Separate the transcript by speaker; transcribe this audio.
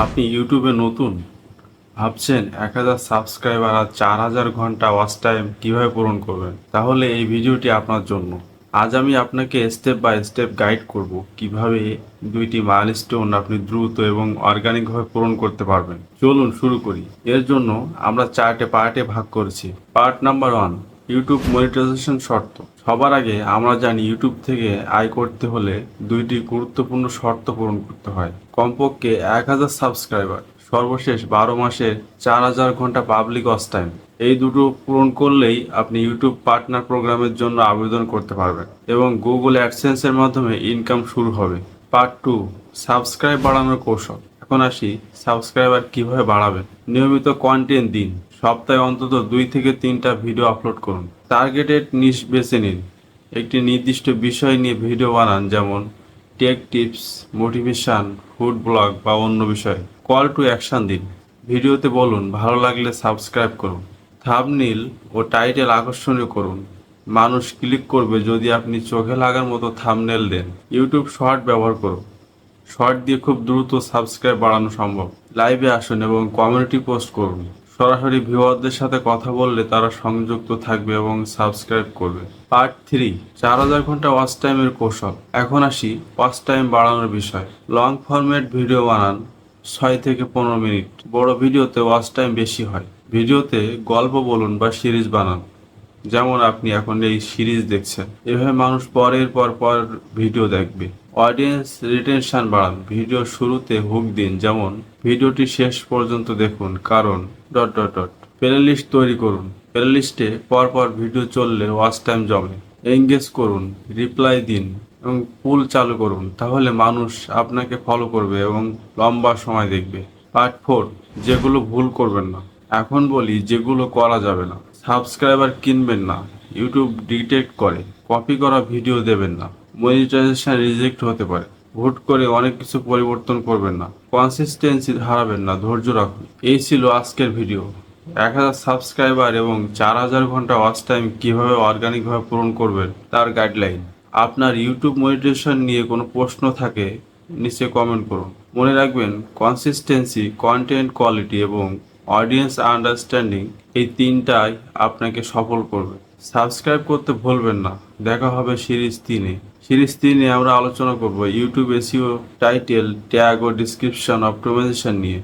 Speaker 1: আপনি ইউটিউবে নতুন, ভাবছেন এক হাজার সাবস্ক্রাইবার আর চার হাজার ঘণ্টা ওয়াচ টাইম কীভাবে পূরণ করবেন? তাহলে এই ভিডিওটি আপনার জন্য। আজ আমি আপনাকে স্টেপ বাই স্টেপ গাইড করব কীভাবে দুইটি মাইলস্টোন আপনি দ্রুত এবং অর্গানিকভাবে পূরণ করতে পারবেন। চলুন শুরু করি। এর জন্য আমরা চারটে পার্টে ভাগ করেছি। Part number one YouTube monetization শর্ত। সবার আগে আমরা জানি ইউটিউব থেকে আয় করতে হলে দুইটি গুরুত্বপূর্ণ শর্ত পূরণ করতে হয়। কমপক্ষে এক হাজার সাবস্ক্রাইবার সর্বশেষ বারো মাসে চার হাজার ঘণ্টা পাবলিক ওয়াচ টাইম এই দুটো পূরণ করলেই আপনি ইউটিউব পার্টনার প্রোগ্রামের জন্য আবেদন করতে পারবেন এবং গুগল অ্যাডসেন্সের মাধ্যমে ইনকাম শুরু হবে। পার্ট টু সাবস্ক্রাইব বাড়ানোর কৌশল। এখন আসি সাবস্ক্রাইবার কীভাবে বাড়াবেন। নিয়মিত কন্টেন্ট দিন। সপ্তাহে অন্তত দুই থেকে তিনটা ভিডিও আপলোড করুন। টার্গেটেড নিশ বেছে নিন। একটি নির্দিষ্ট বিষয় নিয়ে ভিডিও বানান, যেমন tech tips motivation food blog বা অন্য বিষয়। কল টু অ্যাকশন দিন। ভিডিওতে বলুন, ভালো লাগলে সাবস্ক্রাইব করুন। থাবনিল ও টাইটেল আকর্ষণীয় করুন। মানুষ ক্লিক করবে যদি আপনি চোখে লাগার মতো থামনেল দেন। ইউটিউব শর্ট ব্যবহার করুন। শর্ট দিয়ে খুব দ্রুত সাবস্ক্রাইব বাড়ানো সম্ভব। লাইভে আসুন এবং কমিউনিটি পোস্ট করুন। সরাসরি ভিউয়ারদের সাথে কথা বললে তারা সংযুক্ত থাকবে এবং সাবস্ক্রাইব করবে। পার্ট থ্রি, চার হাজার ঘণ্টা ওয়াচ টাইমের কৌশল। এখন আসি ওয়াচ টাইম বাড়ানোর বিষয়। লং ফরম্যাট ভিডিও বানান ছয় থেকে পনেরো মিনিট। বড় ভিডিওতে ওয়াচ টাইম বেশি হয়। ভিডিওতে গল্প বলুন বা সিরিজ বানান। যেমন আপনি এখন এই সিরিজ দেখছেন। এভাবে মানুষ পরের পর পর ভিডিও দেখবে। অডিয়েন্স রিটেনশন বাড়ান। ভিডিও শুরুতে হুক দিন। যেমন, ভিডিওটি শেষ পর্যন্ত দেখুন। কারণ ডট ডট ডট প্লেলিস্ট তৈরি করুন। প্লেলিস্টে পরপর ভিডিও চললে ওয়াচ টাইম জমে। এঙ্গেজ করুন। রিপ্লাই দিন এবং পুল চালু করুন। তাহলে মানুষ আপনাকে ফলো করবে এবং লম্বা সময় দেখবে। পার্ট ফোর যেগুলো ভুল করবেন না। এখন বলি, যেগুলো করা যাবে না। সাবস্ক্রাইবার কিনবেন না ইউটিউব ডিটেক্ট করে কপি করা ভিডিও দেবেন না মনিটাইজেশন রিজেক্ট হতে পারে ভোট করে অনেক কিছু পরিবর্তন করবেন না কনসিস্টেন্সি হারাবেন না, ধৈর্য রাখুন। এই ছিল আজকের ভিডিও এক হাজার সাবস্ক্রাইবার এবং চার হাজার ঘণ্টা ওয়াচ টাইম কীভাবে অর্গানিকভাবে পূরণ করবেন, তার গাইডলাইন আপনার ইউটিউব মনিটাইজেশন নিয়ে কোনো প্রশ্ন থাকে নিচে কমেন্ট করুন। মনে রাখবেন কনসিস্টেন্সি কন্টেন্ট কোয়ালিটি এবং অডিয়েন্স আন্ডারস্ট্যান্ডিং এই তিনটাই আপনাকে সফল করবে। সাবস্ক্রাইব করতে ভুলবেন না। দেখা হবে সিরিজ তিনে। সিরিজ তিনে আমরা আলোচনা করব ইউটিউব এসিও টাইটেল, ট্যাগ ও ডিসক্রিপশন অপটোমাইজেশন নিয়ে।